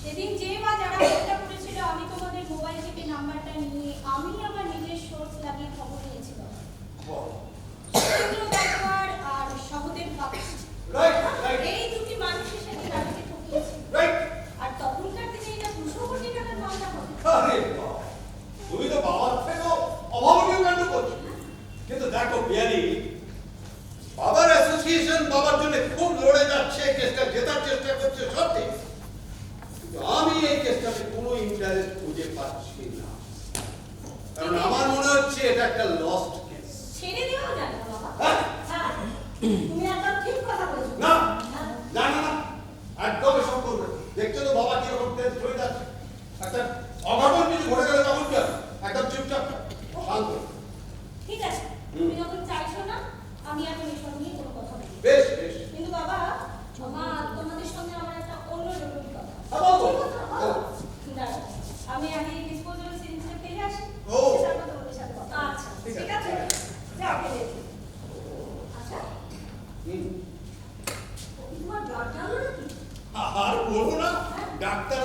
সেদিন যে বা যারা ফোনটা করেছিল আমি তোমাদের মোবাইল থেকে নাম্বারটা নিয়ে আমি আমার নিজের সোর্স লাগিয়ে খবর নিয়েছিলাম। আর সহদেব বাবু। এই দুটি মানুষের সাথে রাজকে ঠকিয়েছিল আর তখনকার দিনে এটা দুশো কোটি টাকার মামলা হবে। দেখছ তো বাবা কীরকম একটা ডাক্তার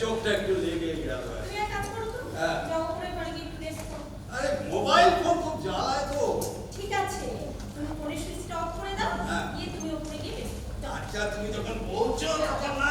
চোখটা একটু লেগে গেল আরে মোবাইল ফোন খুব জ্বালায় তো ঠিক আছে তুমি ফোনের অফ করে দাও গিয়ে তুমি উপরে গিয়ে আচ্ছা তুমি যখন বলছো তখন না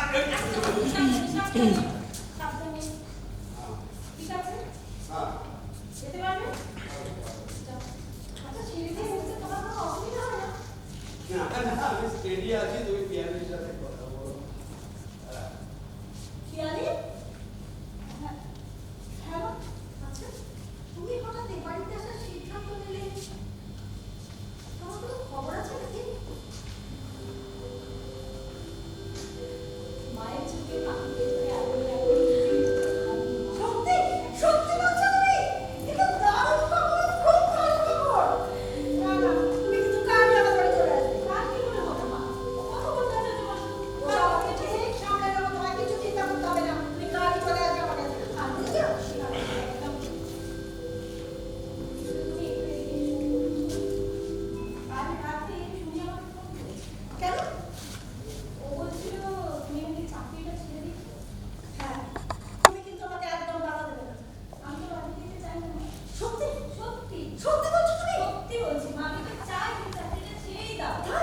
第五情况，这个家庭的这个记忆的。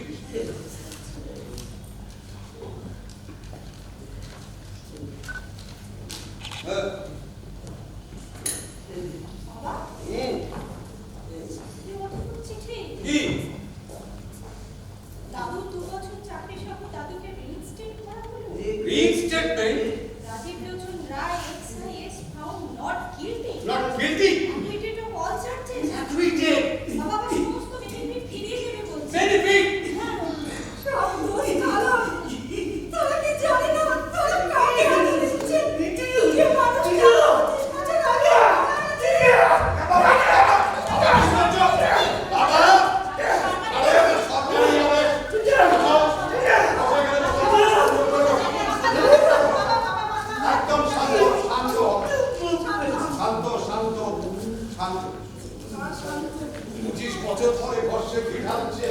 পঁচিশ বছর পরে বর্ষে পিঠাচ্ছে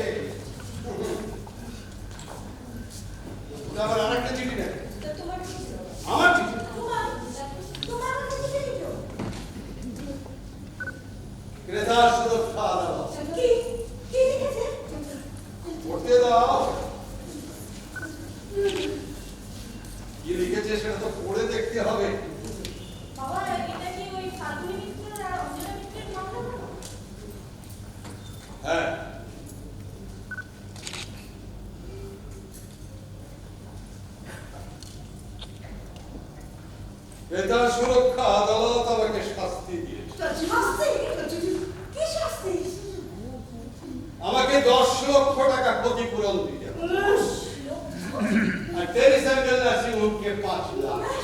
তারপর আর একটা চিঠি দেখ আমার চিঠি। ক্রেতা সুরক্ষা আদালত পড়তে দাও। কি সেটা তো পড়ে দেখতে হবে। 化石啊。